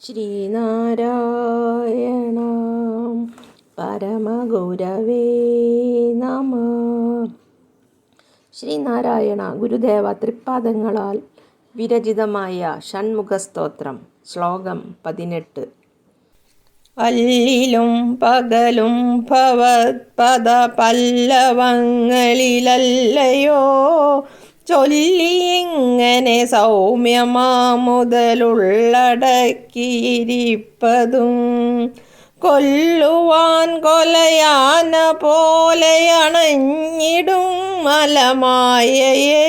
ശ്രീനാരായണ പരമഗൗരവേ നമ. ശ്രീനാരായണ ഗുരുദേവ തൃപ്പാദങ്ങളാൽ വിരചിതമായ ഷൺമുഖസ്തോത്രം ശ്ലോകം പതിനെട്ട്. അല്ലിലും പകലും ഭവത്പദ പല്ലവങ്ങളിലല്ലയോ ചൊല്ലിയിങ്ങനെ സൗമ്യമാമുതലുള്ളടക്കിയിരിപ്പതും കൊല്ലുവാൻ കൊലയാന പോലെയണഞ്ഞിടും മലമായയെ.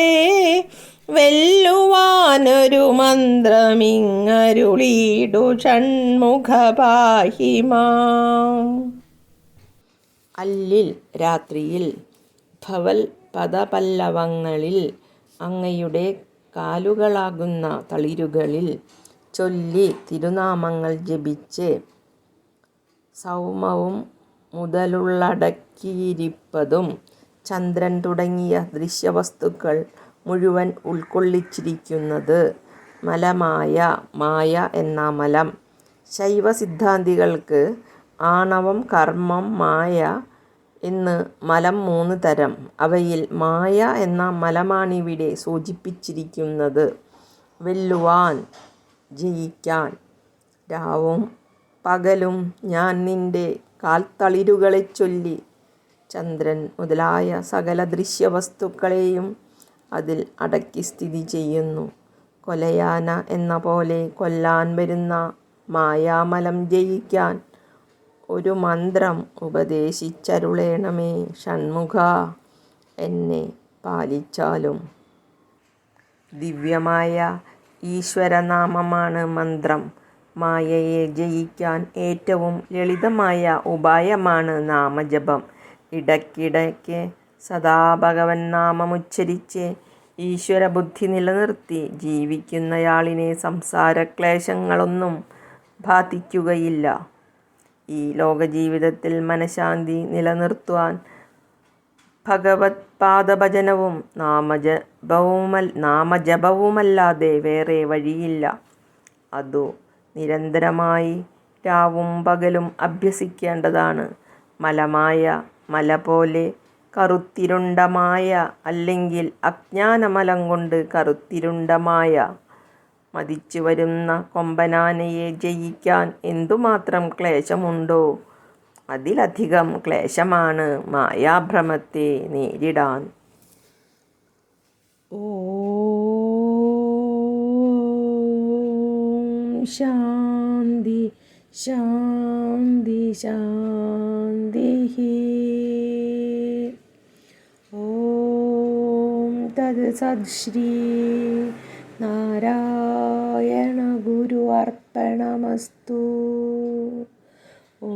വെല്ലുവാനൊരു മന്ത്രമിങ്ങരുളീടു ഷൺമുഖപാഹിമാ അല്ലിൽ രാത്രിയിൽ ഭവൽ പദപല്ലവങ്ങളിൽ അങ്ങയുടെ കാലുകളാകുന്ന തളിരുകളിൽ ചൊല്ലി തിരുനാമങ്ങൾ ജപിച്ച് സൗമവും മുതലുള്ളടക്കിയിരിപ്പതും ചന്ദ്രൻ തുടങ്ങിയ ദൃശ്യവസ്തുക്കൾ മുഴുവൻ ഉൾക്കൊള്ളിച്ചിരിക്കുന്നത് മലമായ മായ എന്ന മലം. ശൈവസിദ്ധാന്തികൾക്ക് ആണവം കർമ്മം മായ എന്ന് മലം മൂന്ന് തരം. അവയിൽ മായ എന്ന മലമാണിവിടെ സൂചിപ്പിച്ചിരിക്കുന്നത്. വെല്ലുവാൻ ജയിക്കാൻ. രാവും പകലും ഞാൻ നിന്റെ കാൽത്തളിരുകളെ ചൊല്ലി ചന്ദ്രൻ മുതലായ സകല ദൃശ്യവസ്തുക്കളെയും അതിൽ അടക്കി സ്ഥിതി ചെയ്യുന്നു. കൊലയാന എന്ന പോലെ കൊല്ലാൻ വരുന്ന മായാമലം ജയിക്കാൻ ഒരു മന്ത്രം ഉപദേശിച്ചരുളേണമേ ഷൺമുഖ എന്നെ പാലിച്ചാലും. ദിവ്യമായ ഈശ്വരനാമമാണ് മന്ത്രം. മായയെ ജയിക്കാൻ ഏറ്റവും ലളിതമായ ഉപായമാണ് നാമജപം. ഇടയ്ക്കിടയ്ക്ക് സദാ ഭഗവൻ നാമമുച്ചരിച്ച് ഈശ്വരബുദ്ധി നിലനിർത്തി ജീവിക്കുന്നയാളിനെ സംസാരക്ലേശങ്ങളൊന്നും ബാധിക്കുകയില്ല. ഈ ലോകജീവിതത്തിൽ മനഃശാന്തി നിലനിർത്തുവാൻ ഭഗവത് പാദഭജനവും നാമജപവുമൽ നാമജപവുമല്ലാതെ വേറെ വഴിയില്ല. അതു നിരന്തരമായി രാവും പകലും അഭ്യസിക്കേണ്ടതാണ്. മലമായ മല പോലെ കറുത്തിരുണ്ടമായ അല്ലെങ്കിൽ അജ്ഞാനമലം കൊണ്ട് കറുത്തിരുണ്ടമായ മതിച്ചു വരുന്ന കൊമ്പനാനയെ ജയിക്കാൻ എന്തുമാത്രം ക്ലേശമുണ്ടോ? അതിലധികം ക്ലേശമാണ് മായാഭ്രമത്തെ നേരിടാൻ. ഓം ശാന്തി ശാന്തി ശാന്തി ഓം തത് സദ്ശ്രീ നാരായണ അർപ്പണമസ്തു ഓ